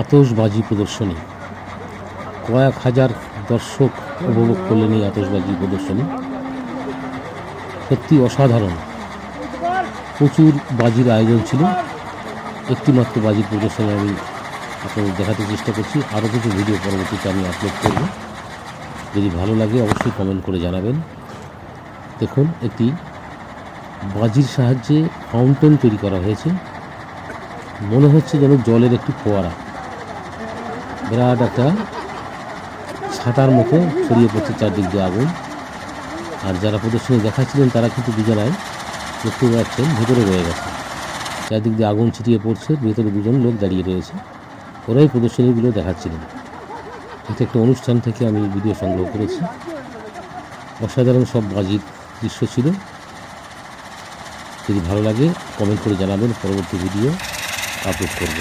আতশবাজি প্রদর্শনী। কয়েক হাজার দর্শক উপভোগ করলেন এই আতশবাজি প্রদর্শনী। সত্যি অসাধারণ। প্রচুর বাজির আয়োজন ছিল। একটি মাত্র বাজির প্রদর্শনী আমি আপনাদের দেখাতে চেষ্টা করছি। আরও কিছু ভিডিও পরবর্তীতে আমি আপলোড করব। যদি ভালো লাগে অবশ্যই কমেন্ট করে জানাবেন। দেখুন, একটি বাজির সাহায্যে ফাউন্টেন তৈরি করা হয়েছে। মনে হচ্ছে যেন জলের একটি ফোয়ারা। বিরাট একটা ছাতার মতো ছড়িয়ে পড়ছে চারদিক দিয়ে আগুন। আর যারা প্রদর্শনী দেখাচ্ছিলেন, তারা কিন্তু দুজনায় দেখতে পাচ্ছেন ভেতরে রয়ে গেছে। চারদিক দিয়ে আগুন ছিটিয়ে পড়ছে, ভেতরে দুজন লোক দাঁড়িয়ে রয়েছে। ওরাই প্রদর্শনীগুলো দেখাচ্ছিলেন। এটা একটা অনুষ্ঠান থেকে আমি ভিডিও সংগ্রহ করেছি। অসাধারণ সব বাজির দৃশ্য ছিল। যদি ভালো লাগে কমেন্ট করে জানাবেন পরবর্তী ভিডিও আপলোড করব।